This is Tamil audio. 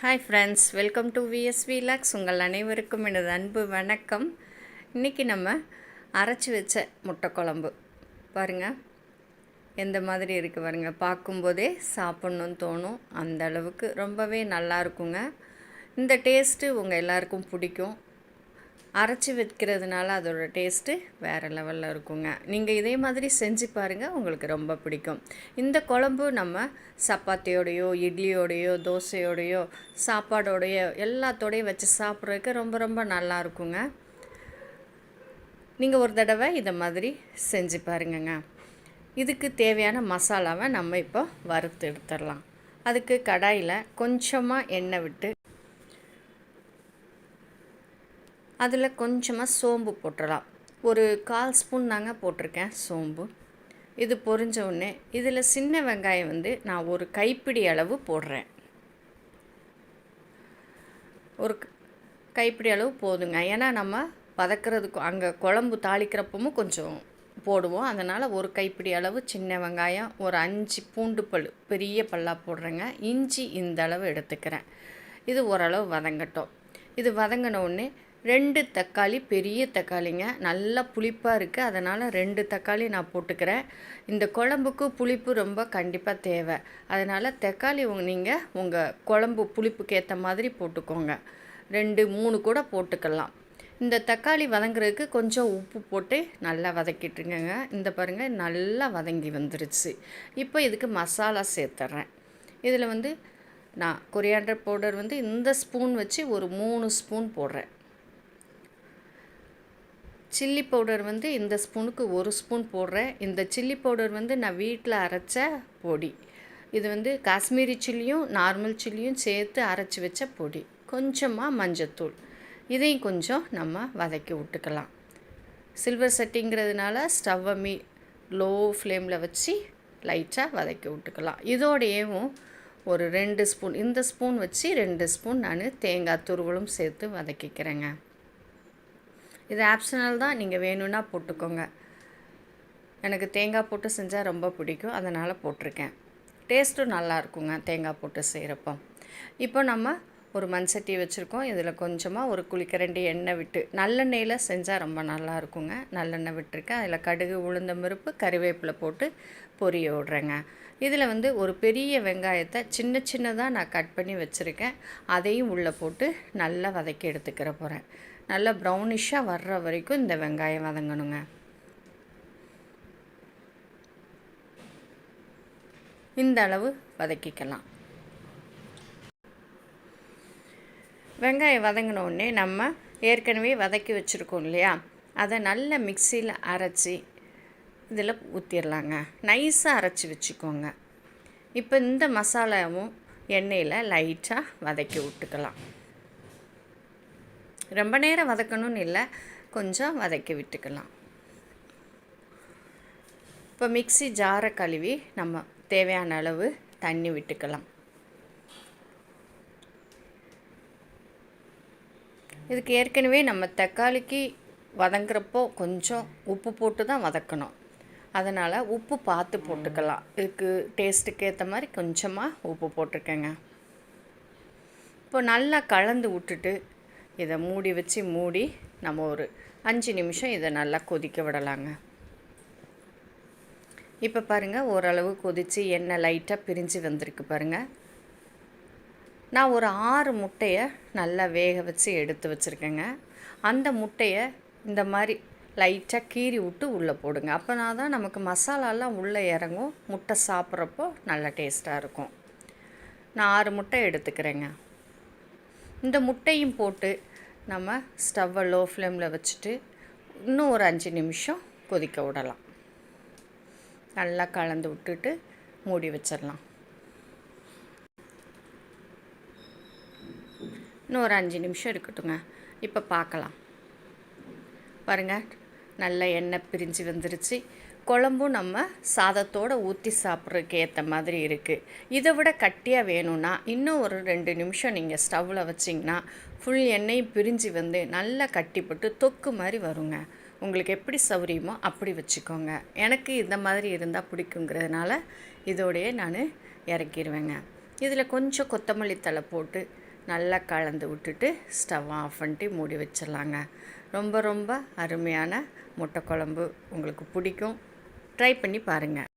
Hi friends welcome to VSV logs உங்கள் அனைவருக்கும் எனது அன்பு வணக்கம். இன்றைக்கி நம்ம அரைச்சி வச்ச முட்டை குழம்பு. பாருங்கள் எந்த மாதிரி இருக்குது பாருங்க. பார்க்கும்போதே சாப்பிட்ணுன்னு தோணும். அந்த அளவுக்கு ரொம்பவே நல்லா இருக்குங்க. இந்த டேஸ்ட்டு உங்கள் எல்லாருக்கும் பிடிக்கும். அரைச்சி வைக்கிறதுனால அதோட டேஸ்ட்டு வேறு லெவலில் இருக்குங்க. நீங்கள் இதே மாதிரி செஞ்சு பாருங்கள் உங்களுக்கு ரொம்ப பிடிக்கும். இந்த குழம்பு நம்ம சப்பாத்தியோடையோ இட்லியோடையோ தோசையோடையோ சாப்பாடோடையோ எல்லாத்தோடையும் வச்சு சாப்பிட்றதுக்கு ரொம்ப ரொம்ப நல்லா இருக்குங்க. நீங்கள் ஒரு தடவை இதை மாதிரி செஞ்சு பாருங்கங்க. இதுக்கு தேவையான மசாலாவை நம்ம இப்போ வறுத்து எடுத்துடலாம். அதுக்கு கடாயில் கொஞ்சமாக எண்ணெய் விட்டு அதில் கொஞ்சமாக சோம்பு போட்டுடலாம். ஒரு கால் ஸ்பூன் தாங்க போட்டிருக்கேன் சோம்பு. இது பொரிஞ்ச உடனே இதில் சின்ன வெங்காயம் வந்து நான் ஒரு கைப்பிடி அளவு போடுறேன். ஒரு கைப்பிடி அளவு போதுங்க. ஏன்னா நம்ம வதக்கிறதுக்கு அங்கே குழம்பு தாளிக்கிறப்பமும் கொஞ்சம் போடுவோம். அதனால் ஒரு கைப்பிடி அளவு சின்ன வெங்காயம் ஒரு அஞ்சு பூண்டு பல் பெரிய பல்லாக போடுறேங்க. இஞ்சி இந்த அளவு எடுத்துக்கிறேன். இது ஓரளவு வதங்கட்டும். இது வதங்கின உடனே ரெண்டு தக்காளி பெரிய தக்காளிங்க. நல்லா புளிப்பாக இருக்குது அதனால் ரெண்டு தக்காளி நான் போட்டுக்கிறேன். இந்த குழம்புக்கு புளிப்பு ரொம்ப கண்டிப்பாக தேவை. அதனால் தக்காளி நீங்கள் உங்கள் குழம்பு புளிப்புக்கு ஏற்ற மாதிரி போட்டுக்கோங்க. ரெண்டு மூணு கூட போட்டுக்கலாம். இந்த தக்காளி வதங்குறதுக்கு கொஞ்சம் உப்பு போட்டு நல்லா வதக்கிட்டுருங்க இந்த பாருங்கள் நல்லா வதங்கி வந்துருச்சு. இப்போ இதுக்கு மசாலா சேர்த்துட்றேன் இதில் வந்து நான் கொரியாண்டர் பவுடர் வந்து இந்த ஸ்பூன் வச்சு ஒரு மூணு ஸ்பூன் போடுறேன். சில்லி பவுடர் வந்து இந்த ஸ்பூனுக்கு ஒரு ஸ்பூன் போடுறேன். இந்த சில்லி பவுடர் வந்து நான் வீட்டில் அரைச்ச பொடி. இது வந்து காஷ்மீரி சில்லியும் நார்மல் சில்லியும் சேர்த்து அரைச்சி வச்ச பொடி. கொஞ்சமாக மஞ்சத்தூள். இதையும் கொஞ்சம் நம்ம வதக்கி விட்டுக்கலாம். சில்வர் சட்டிங்கிறதுனால ஸ்டவ்வை மீ லோ ஃப்ளேமில் வச்சு லைட்டாக வதக்கி விட்டுக்கலாம். இதோடையவும் ஒரு ரெண்டு ஸ்பூன் இந்த ஸ்பூன் வச்சு ரெண்டு ஸ்பூன் நான் தேங்காய் துருவலும் சேர்த்து வதக்கிக்கிறேங்க. இது ஆப்ஷனல் தான் நீங்கள் வேணும்னா போட்டுக்கோங்க. எனக்கு தேங்காய் போட்டு செஞ்சால் ரொம்ப பிடிக்கும் அதனால் போட்டிருக்கேன். டேஸ்ட்டும் நல்லா இருக்குங்க தேங்காய் போட்டு செய்கிறப்போ இப்போ நம்ம ஒரு மண் சட்டி வச்சுருக்கோம். இதில் கொஞ்சமாக ஒரு குளிக்கரண்டி எண்ணெய் விட்டு நல்லெண்ணெயில் செஞ்சால் ரொம்ப நல்லா இருக்குங்க. நல்லெண்ணெய் விட்டுருக்கேன். அதில் கடுகு உளுந்த பருப்பு கறிவேப்பிலை போட்டு பொரிய விட்றேங்க. இதில் வந்து ஒரு பெரிய வெங்காயத்தை சின்ன சின்னதாக நான் கட் பண்ணி வச்சுருக்கேன். அதையும் உள்ளே போட்டு நல்லா வதக்கி எடுத்துக்கிற போகிறேன் நல்லா ப்ரௌனிஷாக வர்ற வரைக்கும் இந்த வெங்காயம் வதங்கணுங்க. இந்த அளவு வதக்கிக்கலாம். வெங்காயம் வதங்கினோடனே நம்ம ஏற்கனவே வதக்கி வச்சுருக்கோம் இல்லையா? அதை நல்ல மிக்சியில் அரைச்சி இதில் ஊற்றிடலாங்க நைஸாக அரைச்சி வச்சுக்கோங்க. இப்போ இந்த மசாலாவும் எண்ணெயில் லைட்டாக வதக்கி விட்டுக்கலாம். ரொம்ப நேரம் வதக்கணும்னு இல்லை கொஞ்சம் வதக்கி விட்டுக்கலாம். இப்போ மிக்சி ஜாரை கழுவி நம்ம தேவையான அளவு தண்ணி விட்டுக்கலாம். இதுக்கு ஏற்கனவே நம்ம தக்காளிக்கு வதங்குறப்போ கொஞ்சம் உப்பு போட்டு தான் வதக்கணும். அதனால் உப்பு பார்த்து போட்டுக்கலாம். இதுக்கு டேஸ்ட்டுக்கு ஏற்ற மாதிரி கொஞ்சமாக உப்பு போட்டிருக்கேங்க. இப்போ நல்லா கலந்து விட்டுட்டு இதை மூடி வச்சு மூடி நம்ம ஒரு அஞ்சு நிமிஷம் இதை நல்லா கொதிக்க விடலாங்க. இப்போ பாருங்கள் ஓரளவு கொதித்து எண்ணெய் லைட்டாக பிரிஞ்சு வந்திருக்கு பாருங்கள் நான் ஒரு ஆறு முட்டையை நல்லா வேக வச்சு எடுத்து வச்சுருக்கேங்க. அந்த முட்டையை இந்த மாதிரி லைட்டாக கீறி விட்டு உள்ளே போடுங்க. அப்போனா தான் நமக்கு மசாலாலாம் உள்ளே இறங்கும். முட்டை சாப்பிட்றப்போ நல்லா டேஸ்ட்டாக இருக்கும். நான் ஆறு முட்டை எடுத்துக்கிறேங்க. இந்த முட்டையும் போட்டு நம்ம ஸ்டவ்வை லோ ஃப்ளேமில் வச்சுட்டு இன்னும் ஒரு அஞ்சு நிமிஷம் கொதிக்க விடலாம். நல்லா கலந்து விட்டுட்டு மூடி வச்சிடலாம். இன்னும் ஒரு அஞ்சு நிமிஷம் இருக்கட்டுங்க. இப்போ பார்க்கலாம் பாருங்கள் நல்ல எண்ணெய் பிரிஞ்சு வந்துருச்சு. குழம்பும் நம்ம சாதத்தோடு ஊற்றி சாப்பிட்றதுக்கு ஏற்ற மாதிரி இருக்குது இதை விட கட்டியாக வேணும்னா இன்னும் ஒரு ரெண்டு நிமிஷம் நீங்கள் ஸ்டவ்வில் வச்சிங்கன்னா ஃபுல் எண்ணெயும் பிரிஞ்சு வந்து நல்லா கட்டிப்பட்டு தொக்கு மாதிரி வருங்க. உங்களுக்கு எப்படி சௌரியமோ அப்படி வச்சுக்கோங்க. எனக்கு இந்த மாதிரி இருந்தால் பிடிக்குங்கிறதுனால இதோடையே நான் இறக்கிடுவேங்க இதில் கொஞ்சம் கொத்தமல்லி தழை போட்டு நல்லா கலந்து விட்டுட்டு ஸ்டவ் ஆஃப் பண்ணிட்டு மூடி வச்சிடலாங்க. ரொம்ப ரொம்ப அருமையான முட்டை குழம்பு உங்களுக்கு பிடிக்கும். ட்ரை பண்ணி பாருங்கள்